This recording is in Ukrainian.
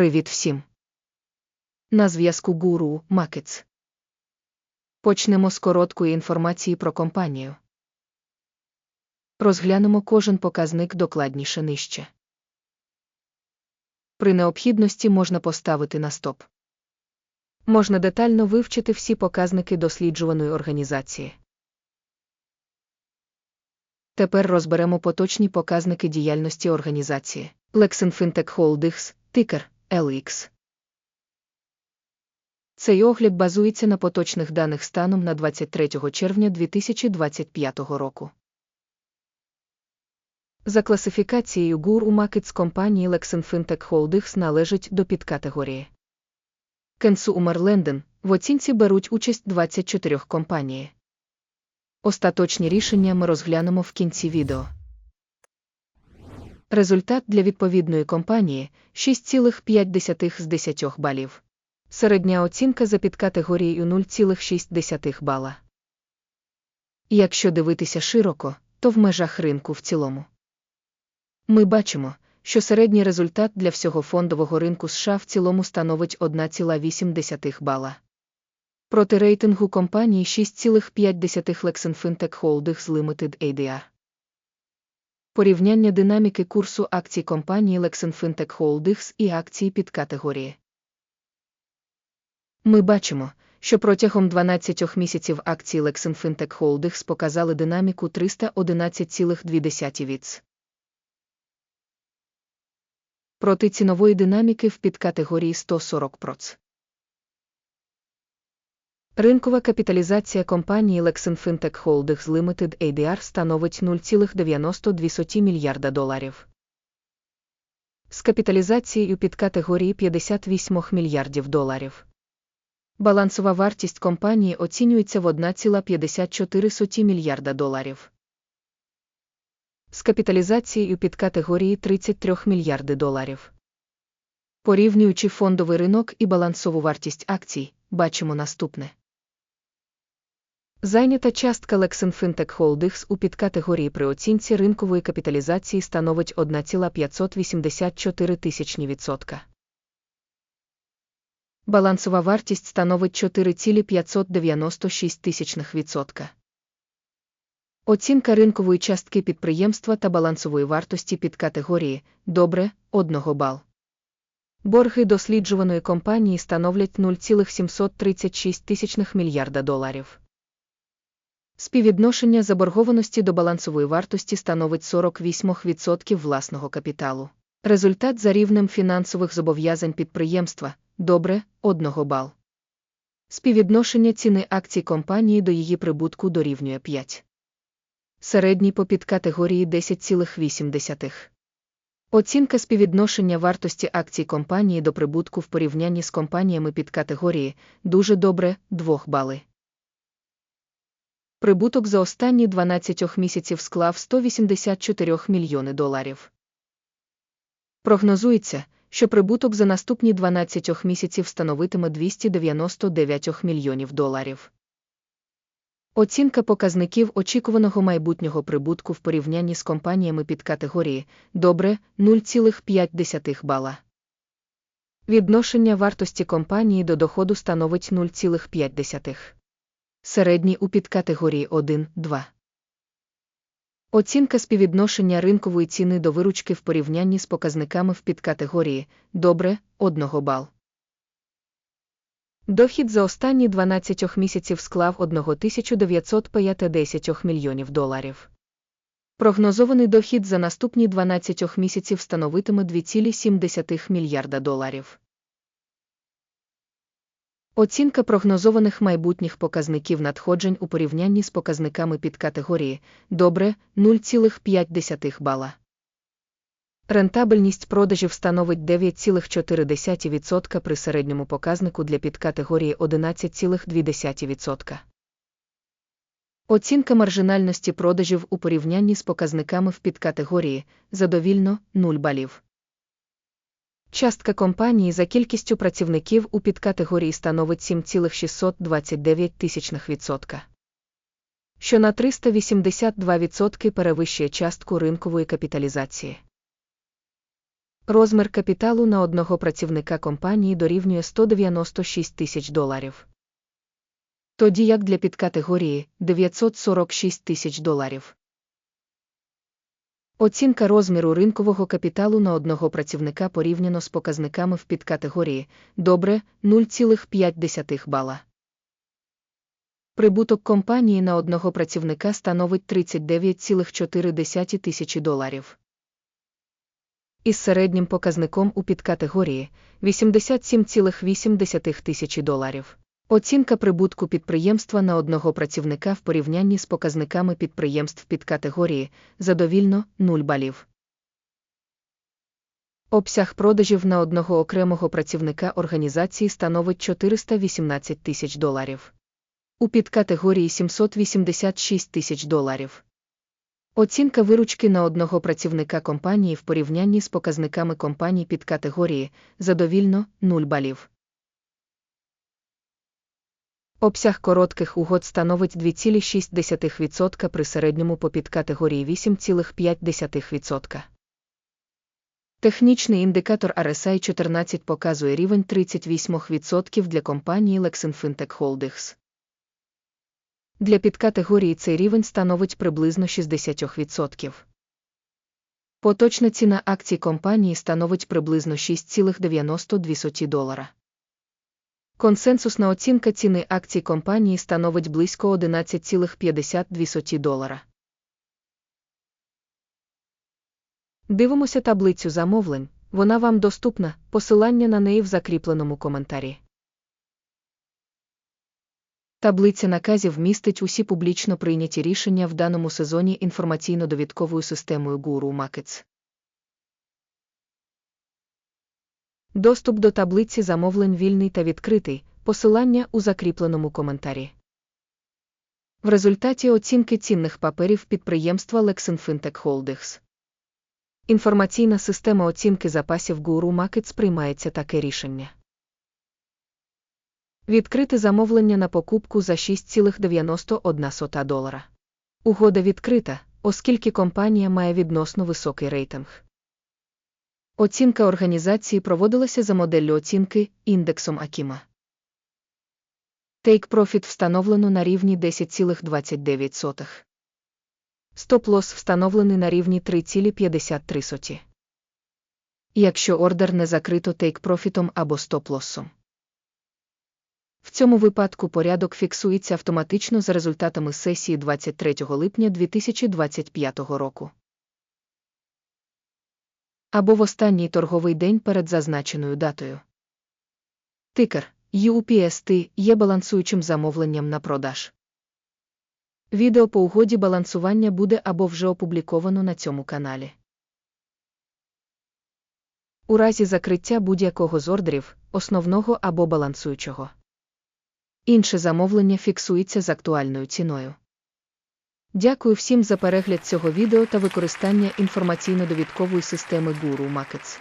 Привіт всім! На зв'язку Гуру Макетс. Почнемо з короткої інформації про компанію. Розглянемо кожен показник докладніше нижче. При необхідності можна поставити на стоп. Можна детально вивчити всі показники досліджуваної організації. Тепер розберемо поточні показники діяльності організації. Lexen Fintech Holdings, тикер LX. Цей огляд базується на поточних даних станом на 23 червня 2025 року. За класифікацією ГУР у Markets компанії Lexen Fintech Holdings належить до підкатегорії. Consumer Lending в оцінці беруть участь 24 компанії. Остаточні рішення ми розглянемо в кінці відео. Результат для відповідної компанії 6,5 з 10 балів. Середня оцінка за підкатегорією 0,6 бала. Якщо дивитися широко, то в межах ринку в цілому. Ми бачимо, що середній результат для всього фондового ринку США в цілому становить 1,8 бала. Проти рейтингу компанії 6,5 Lexen Fintech Holdings Limited ADR. Порівняння динаміки курсу акцій компанії Lexen Fintech Holdings і акції під категорії. Ми бачимо, що протягом 12 місяців акції Lexen Fintech Holdings показали динаміку 311,2 віц. Проти цінової динаміки в підкатегорії 140 проц. Ринкова капіталізація компанії Lexen Fintech Holdings Limited ADR становить 0,92 мільярда доларів. З капіталізацією під категорії 58 мільярдів доларів. Балансова вартість компанії оцінюється в 1,54 мільярда доларів. З капіталізацією під категорії 33 мільярди доларів. Порівнюючи фондовий ринок і балансову вартість акцій, бачимо наступне. Зайнята частка Lexen Fintech Holdings у підкатегорії при оцінці ринкової капіталізації становить 1,584 тисячні відсотка. Балансова вартість становить 4,596 тисячних відсотка. Оцінка ринкової частки підприємства та балансової вартості під категорії добре 1 бал. Борги досліджуваної компанії становлять 0,736 тисячних мільярда доларів. Співвідношення заборгованості до балансової вартості становить 48% власного капіталу. Результат за рівнем фінансових зобов'язань підприємства добре 1 бал. Співвідношення ціни акцій компанії до її прибутку дорівнює 5. Середній по підкатегорії 10,8. Оцінка співвідношення вартості акцій компанії до прибутку в порівнянні з компаніями під категорії дуже добре 2 бали. Прибуток за останні 12 місяців склав 184 мільйони доларів. Прогнозується, що прибуток за наступні 12 місяців становитиме 299 мільйонів доларів. Оцінка показників очікуваного майбутнього прибутку в порівнянні з компаніями під категорії добре 0,5 бала. Відношення вартості компанії до доходу становить 0,5. Середній у підкатегорії 1-2. Оцінка співвідношення ринкової ціни до виручки в порівнянні з показниками в підкатегорії добре 1 бал. Дохід за останні 12 місяців склав 1950 мільйонів доларів. Прогнозований дохід за наступні 12 місяців становитиме 2,7 мільярда доларів. Оцінка прогнозованих майбутніх показників надходжень у порівнянні з показниками під категорії добре 0,5 бала. Рентабельність продажів становить 9,4% при середньому показнику для підкатегорії 11,2%. Оцінка маржинальності продажів у порівнянні з показниками в підкатегорії задовільно 0 балів. Частка компанії за кількістю працівників у підкатегорії становить 7,629 тисячних що на 382% перевищує частку ринкової капіталізації. Розмір капіталу на одного працівника компанії дорівнює 196 тисяч доларів. Тоді як для підкатегорії 946 тисяч доларів. Оцінка розміру ринкового капіталу на одного працівника порівняно з показниками в підкатегорії добре 0,5 бала. Прибуток компанії на одного працівника становить 39,4 тисячі доларів. Із середнім показником у підкатегорії 87,8 тисячі доларів. Оцінка прибутку підприємства на одного працівника в порівнянні з показниками підприємств підкатегорії задовільно 0 балів. Обсяг продажів на одного окремого працівника організації становить 418 тисяч доларів. У підкатегорії 786 тисяч доларів. Оцінка виручки на одного працівника компанії в порівнянні з показниками компаній підкатегорії задовільно 0 балів. Обсяг коротких угод становить 2,6% при середньому по підкатегорії 8,5%. Технічний індикатор RSI 14 показує рівень 38% для компанії Lexin Fintech Holdings. Для підкатегорії цей рівень становить приблизно 60%. Поточна ціна акцій компанії становить приблизно 6,92 долара. Консенсусна оцінка ціни акцій компанії становить близько 11,52 долара. Дивимося таблицю замовлень, вона вам доступна, посилання на неї в закріпленому коментарі. Таблиця наказів містить усі публічно прийняті рішення в даному сезоні інформаційно-довідковою системою Guru Markets. Доступ до таблиці замовлень вільний та відкритий, посилання у закріпленому коментарі. В результаті оцінки цінних паперів підприємства Lexin Fintech Holdings. Інформаційна система оцінки запасів Guru Markets приймається таке рішення. Відкрити замовлення на покупку за 6,91 долара. Угода відкрита, оскільки компанія має відносно високий рейтинг. Оцінка організації проводилася за моделлю оцінки індексом Акіма. Take Profit встановлено на рівні 10,29. Стоп-лосс встановлений на рівні 3,53. Якщо ордер не закрито Profit або стоп-лоссом. В цьому випадку порядок фіксується автоматично за результатами сесії 23 липня 2025 року. Або в останній торговий день перед зазначеною датою. Тикер UPST є балансуючим замовленням на продаж. Відео по угоді балансування буде або вже опубліковано на цьому каналі. У разі закриття будь-якого з ордерів, основного або балансуючого. Інше замовлення фіксується з актуальною ціною. Дякую всім за перегляд цього відео та використання інформаційно-довідкової системи Guru Markets.